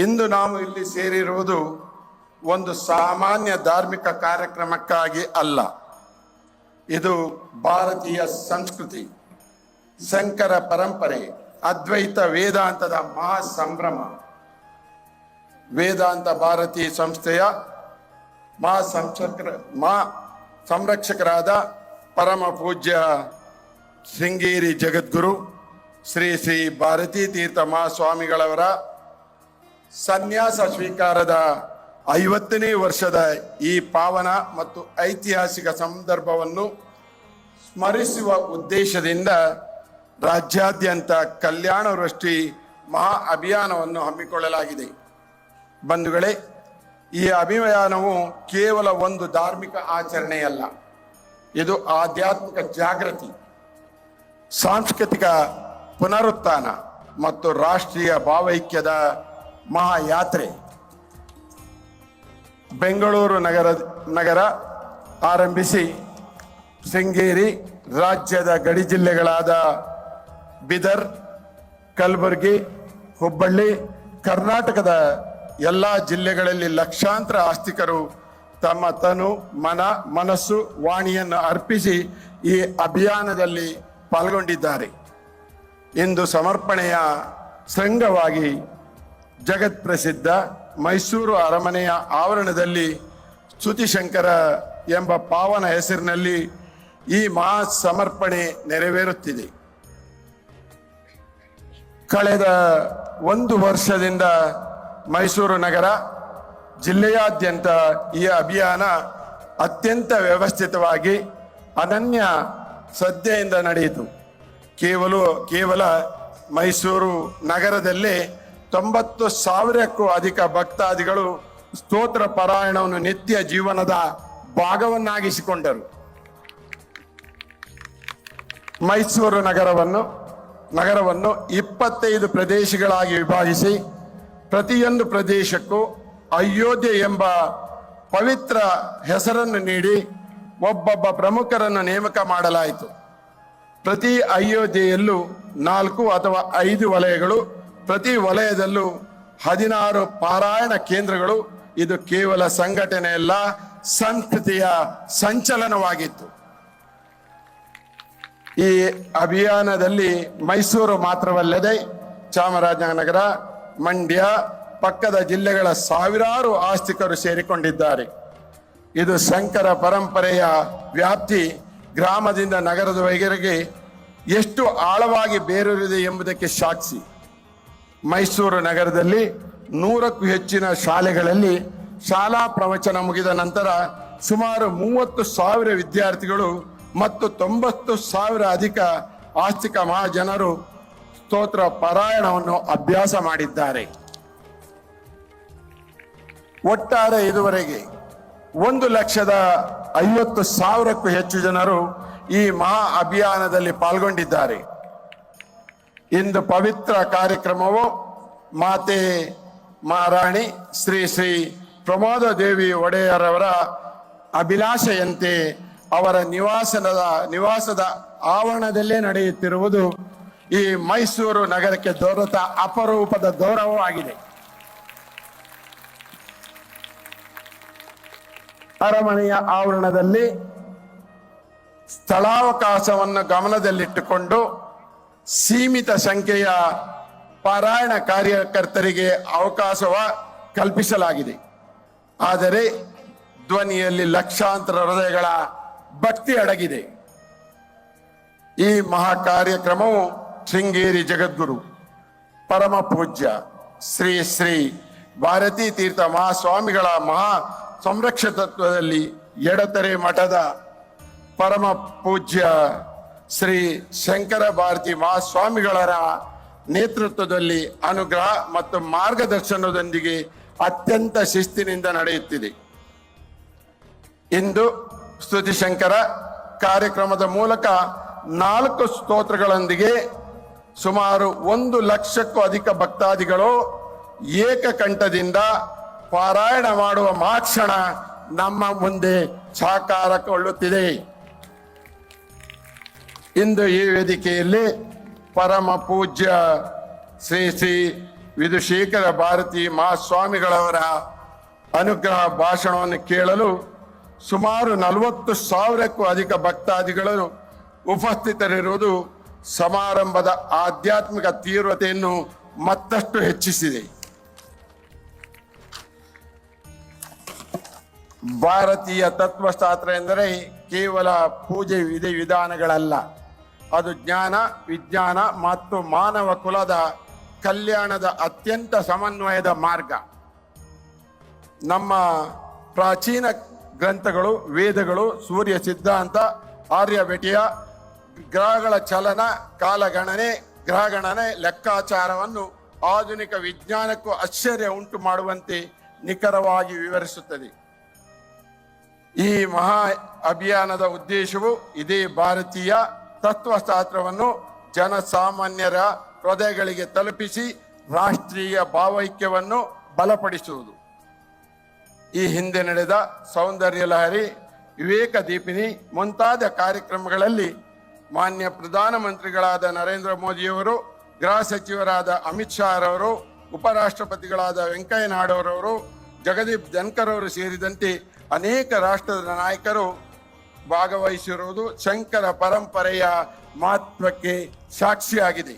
ಇಂದು ನಾವು ಇಲ್ಲಿ ಸೇರಿರುವುದು ಒಂದು ಸಾಮಾನ್ಯ ಧಾರ್ಮಿಕ ಕಾರ್ಯಕ್ರಮಕ್ಕಾಗಿ ಅಲ್ಲ. ಇದು ಭಾರತೀಯ ಸಂಸ್ಕೃತಿ, ಶಂಕರ ಪರಂಪರೆ, ಅದ್ವೈತ ವೇದಾಂತದ ಮಹಾ ಸಂಭ್ರಮ ವೇದಾಂತ ಭಾರತೀಯ ಸಂಸ್ಥೆಯ ಮಹಾ ಸಂರಕ್ಷಕರ ಮಹಾ ಸಂರಕ್ಷಕರಾದ ಪರಮ ಪೂಜ್ಯ ಶೃಂಗೇರಿ ಜಗದ್ಗುರು ಶ್ರೀ ಶ್ರೀ ಭಾರತೀ ತೀರ್ಥ ಮಹಾಸ್ವಾಮಿಗಳವರ ಸನ್ಯಾಸ ಸ್ವೀಕಾರದ ಐವತ್ತನೇ ವರ್ಷದ ಈ ಪಾವನ ಮತ್ತು ಐತಿಹಾಸಿಕ ಸಂದರ್ಭವನ್ನು ಸ್ಮರಿಸುವ ಉದ್ದೇಶದಿಂದ ರಾಜ್ಯಾದ್ಯಂತ ಕಲ್ಯಾಣ ವೃಷ್ಟಿ ಮಹಾ ಅಭಿಯಾನವನ್ನು ಹಮ್ಮಿಕೊಳ್ಳಲಾಗಿದೆ. ಬಂಧುಗಳೇ, ಈ ಅಭಿಯಾನವು ಕೇವಲ ಒಂದು ಧಾರ್ಮಿಕ ಆಚರಣೆಯಲ್ಲ, ಇದು ಆಧ್ಯಾತ್ಮಿಕ ಜಾಗೃತಿ, ಸಾಂಸ್ಕೃತಿಕ ಪುನರುತ್ಥಾನ ಮತ್ತು ರಾಷ್ಟ್ರೀಯ ಭಾವೈಕ್ಯದ ಮಹಾಯಾತ್ರೆ. ಬೆಂಗಳೂರು ನಗರ ನಗರ ಆರಂಭಿಸಿ ಶೃಂಗೇರಿ ರಾಜ್ಯದ ಗಡಿ ಜಿಲ್ಲೆಗಳಾದ ಬಿದರ್, ಕಲಬುರಗಿ, ಹುಬ್ಬಳ್ಳಿ, ಕರ್ನಾಟಕದ ಎಲ್ಲ ಜಿಲ್ಲೆಗಳಲ್ಲಿ ಲಕ್ಷಾಂತರ ಆಸ್ತಿಕರು ತಮ್ಮ ತನು ಮನ, ಮನಸ್ಸು, ವಾಣಿಯನ್ನು ಅರ್ಪಿಸಿ ಈ ಅಭಿಯಾನದಲ್ಲಿ ಪಾಲ್ಗೊಂಡಿದ್ದಾರೆ. ಇಂದು ಸಮರ್ಪಣೆಯ ಶೃಂಗವಾಗಿ ಜಗತ್ ಪ್ರಸಿದ್ಧ ಮೈಸೂರು ಅರಮನೆಯ ಆವರಣದಲ್ಲಿ ಸ್ತುತಿಶಂಕರ ಎಂಬ ಪಾವನ ಹೆಸರಿನಲ್ಲಿ ಈ ಮಹಾ ಸಮರ್ಪಣೆ ನೆರವೇರುತ್ತಿದೆ. ಕಳೆದ ಒಂದು ವರ್ಷದಿಂದ ಮೈಸೂರು ನಗರ ಜಿಲ್ಲೆಯಾದ್ಯಂತ ಈ ಅಭಿಯಾನ ಅತ್ಯಂತ ವ್ಯವಸ್ಥಿತವಾಗಿ ಅನನ್ಯ ಶ್ರದ್ಧೆಯಿಂದ ನಡೆಯಿತು. ಕೇವಲ ಕೇವಲ ಮೈಸೂರು ನಗರದಲ್ಲಿ ತೊಂಬತ್ತು ಸಾವಿರಕ್ಕೂ ಅಧಿಕ ಭಕ್ತಾದಿಗಳು ಸ್ತೋತ್ರ ಪಾರಾಯಣವನ್ನು ನಿತ್ಯ ಜೀವನದ ಭಾಗವನ್ನಾಗಿಸಿಕೊಂಡರು. ಮೈಸೂರು ನಗರವನ್ನು ನಗರವನ್ನು ಇಪ್ಪತ್ತೈದು ಪ್ರದೇಶಗಳಾಗಿ ವಿಭಾಗಿಸಿ ಪ್ರತಿಯೊಂದು ಪ್ರದೇಶಕ್ಕೂ ಅಯೋಧ್ಯೆ ಎಂಬ ಪವಿತ್ರ ಹೆಸರನ್ನು ನೀಡಿ ಒಬ್ಬೊಬ್ಬ ಪ್ರಮುಖರನ್ನು ನೇಮಕ ಮಾಡಲಾಯಿತು. ಪ್ರತಿ ಅಯೋಧ್ಯೆಯಲ್ಲೂ ನಾಲ್ಕು ಅಥವಾ ಐದು ವಲಯಗಳು ಪ್ರತಿ ವಲಯದಲ್ಲೂ ಹದಿನಾರು ಪಾರಾಯಣ ಕೇಂದ್ರಗಳು, ಇದು ಕೇವಲ ಸಂಘಟನೆಯಲ್ಲ ಸಂಸ್ಕೃತಿಯ ಸಂಚಲನವಾಗಿತ್ತು. ಈ ಅಭಿಯಾನದಲ್ಲಿ ಮೈಸೂರು ಮಾತ್ರವಲ್ಲದೆ ಚಾಮರಾಜನಗರ, ಮಂಡ್ಯ, ಪಕ್ಕದ ಜಿಲ್ಲೆಗಳ ಸಾವಿರಾರು ಆಸ್ತಿಕರು ಸೇರಿಕೊಂಡಿದ್ದಾರೆ. ಇದು ಶಂಕರ ಪರಂಪರೆಯ ವ್ಯಾಪ್ತಿ ಗ್ರಾಮದಿಂದ ನಗರದವರೆಗೆ ಎಷ್ಟು ಆಳವಾಗಿ ಬೇರೂರಿದೆ ಎಂಬುದಕ್ಕೆ ಸಾಕ್ಷಿ. ಮೈಸೂರು ನಗರದಲ್ಲಿ ನೂರಕ್ಕೂ ಹೆಚ್ಚಿನ ಶಾಲೆಗಳಲ್ಲಿ ಶಾಲಾ ಪ್ರವಚನ ಮುಗಿದ ನಂತರ ಸುಮಾರು ಮೂವತ್ತು ಸಾವಿರ ವಿದ್ಯಾರ್ಥಿಗಳು ಮತ್ತು ತೊಂಬತ್ತು ಸಾವಿರ ಅಧಿಕ ಆಸ್ತಿಕ ಮಹಾಜನರು ಸ್ತೋತ್ರ ಪಾರಾಯಣವನ್ನು ಅಭ್ಯಾಸ ಮಾಡಿದ್ದಾರೆ. ಒಟ್ಟಾರೆ ಇದುವರೆಗೆ ಒಂದು ಲಕ್ಷದ ಐವತ್ತು ಸಾವಿರಕ್ಕೂ ಹೆಚ್ಚು ಜನರು ಈ ಮಹಾ ಅಭಿಯಾನದಲ್ಲಿ ಪಾಲ್ಗೊಂಡಿದ್ದಾರೆ. ಇಂದು ಪವಿತ್ರ ಕಾರ್ಯಕ್ರಮವು ಮಾತೆ ಮಹಾರಾಣಿ ಶ್ರೀ ಶ್ರೀ ಪ್ರಮೋದ ದೇವಿ ಒಡೆಯರವರ ಅಭಿಲಾಷೆಯಂತೆ ಅವರ ನಿವಾಸನದ, ನಿವಾಸದ ಆವರಣದಲ್ಲೇ ನಡೆಯುತ್ತಿರುವುದು ಈ ಮೈಸೂರು ನಗರಕ್ಕೆ ದೊರೆತ ಅಪರೂಪದ ಗೌರವವಾಗಿದೆ ಅರಮನೆಯ ಆವರಣದಲ್ಲಿ ಸ್ಥಳಾವಕಾಶವನ್ನು ಗಮನದಲ್ಲಿಟ್ಟುಕೊಂಡು ಸೀಮಿತ ಸಂಖ್ಯೆಯ ಪಾರಾಯಣ ಕಾರ್ಯಕರ್ತರಿಗೆ ಅವಕಾಶವ ಕಲ್ಪಿಸಲಾಗಿದೆ. ಆದರೆ ಧ್ವನಿಯಲ್ಲಿ ಲಕ್ಷಾಂತರ ಹೃದಯಗಳ ಭಕ್ತಿ ಅಡಗಿದೆ. ಈ ಮಹಾ ಕಾರ್ಯಕ್ರಮವು ಶೃಂಗೇರಿ ಜಗದ್ಗುರು, ಪರಮ ಪೂಜ್ಯ ಶ್ರೀ ಶ್ರೀ ಭಾರತೀ ತೀರ್ಥ ಮಹಾಸ್ವಾಮಿಗಳ ಮಹಾ ಸಂರಕ್ಷತತ್ವದಲ್ಲಿ ಎಡತರೆ ಮಠದ ಪರಮ ಪೂಜ್ಯ ಶ್ರೀ ಶಂಕರ ಭಾರತಿ ಮಹಾಸ್ವಾಮಿಗಳರ ನೇತೃತ್ವದಲ್ಲಿ ಅನುಗ್ರಹ ಮತ್ತು ಮಾರ್ಗದರ್ಶನದೊಂದಿಗೆ ಅತ್ಯಂತ ಶಿಸ್ತಿನಿಂದ ನಡೆಯುತ್ತಿದೆ. ಇಂದು ಸ್ತುತಿ ಶಂಕರ ಕಾರ್ಯಕ್ರಮದ ಮೂಲಕ ನಾಲ್ಕು ಸ್ತೋತ್ರಗಳೊಂದಿಗೆ ಸುಮಾರು ಒಂದು ಲಕ್ಷಕ್ಕೂ ಅಧಿಕ ಭಕ್ತಾದಿಗಳು ಏಕಕಂಠದಿಂದ ಪಾರಾಯಣ ಮಾಡುವ ಮಾಕ್ಷಣ ನಮ್ಮ ಮುಂದೆ ಸಾಕಾರಗೊಳ್ಳುತ್ತಿದೆ. ಇಂದು ಈ ವೇದಿಕೆಯಲ್ಲಿ ಪರಮ ಪೂಜ್ಯ ಶ್ರೀ ಶ್ರೀ ವಿಧುಶೇಖರ ಭಾರತಿ ಮಹಾಸ್ವಾಮಿಗಳವರ ಅನುಗ್ರಹ ಭಾಷಣವನ್ನು ಕೇಳಲು ಸುಮಾರು ನಲವತ್ತು ಸಾವಿರಕ್ಕೂ ಅಧಿಕ ಭಕ್ತಾದಿಗಳು ಉಪಸ್ಥಿತರಿರುವುದು ಸಮಾರಂಭದ ಆಧ್ಯಾತ್ಮಿಕ ತೀವ್ರತೆಯನ್ನು ಮತ್ತಷ್ಟು ಹೆಚ್ಚಿಸಿದೆ. ಭಾರತೀಯ ತತ್ವಶಾಸ್ತ್ರ ಎಂದರೆ ಕೇವಲ ಪೂಜೆ ವಿಧಿ ವಿಧಾನಗಳಲ್ಲ. ಅದು ಜ್ಞಾನ, ವಿಜ್ಞಾನ ಮತ್ತು ಮಾನವ ಕುಲದ ಕಲ್ಯಾಣದ ಅತ್ಯಂತ ಸಮನ್ವಯದ ಮಾರ್ಗ. ನಮ್ಮ ಪ್ರಾಚೀನ ಗ್ರಂಥಗಳು, ವೇದಗಳು, ಸೂರ್ಯ ಸಿದ್ಧಾಂತ, ಆರ್ಯಭಟಿಯ, ಗ್ರಹಗಳ ಚಲನ, ಕಾಲಗಣನೆ, ಗ್ರಹಗಣನೆ ಲೆಕ್ಕಾಚಾರವನ್ನು ಆಧುನಿಕ ವಿಜ್ಞಾನಕ್ಕೂ ಆಶ್ಚರ್ಯ ಉಂಟು ಮಾಡುವಂತೆ ನಿಖರವಾಗಿ ವಿವರಿಸುತ್ತದೆ. ಈ ಮಹಾ ಅಭಿಯಾನದ ಉದ್ದೇಶವು ಇದೇ ಭಾರತೀಯ ತತ್ವಶಾಸ್ತ್ರವನ್ನು ಜನಸಾಮಾನ್ಯರ ಹೃದಯಗಳಿಗೆ ತಲುಪಿಸಿ ರಾಷ್ಟ್ರೀಯ ಭಾವೈಕ್ಯವನ್ನು ಬಲಪಡಿಸುವುದು. ಈ ಹಿಂದೆ ನಡೆದ ಸೌಂದರ್ಯ ಲಹರಿ, ವಿವೇಕ ದೀಪಿನಿ ಮುಂತಾದ ಕಾರ್ಯಕ್ರಮಗಳಲ್ಲಿ ಮಾನ್ಯ ಪ್ರಧಾನಮಂತ್ರಿಗಳಾದ ನರೇಂದ್ರ ಮೋದಿಯವರು, ಗೃಹ ಸಚಿವರಾದ ಅಮಿತ್ ಶಾ ರವರು, ಉಪರಾಷ್ಟ್ರಪತಿಗಳಾದ ವೆಂಕಯ್ಯ ನಾಡವರವರು ಜಗದೀಪ್ ಧನ್ಕರ್ ಅವರು ಸೇರಿದಂತೆ ಅನೇಕ ರಾಷ್ಟ್ರದ ನಾಯಕರು ಭಾಗವಹಿಸಿರುವುದು ಶಂಕರ ಪರಂಪರೆಯ ಮಹತ್ವಕ್ಕೆ ಸಾಕ್ಷಿಯಾಗಿದೆ.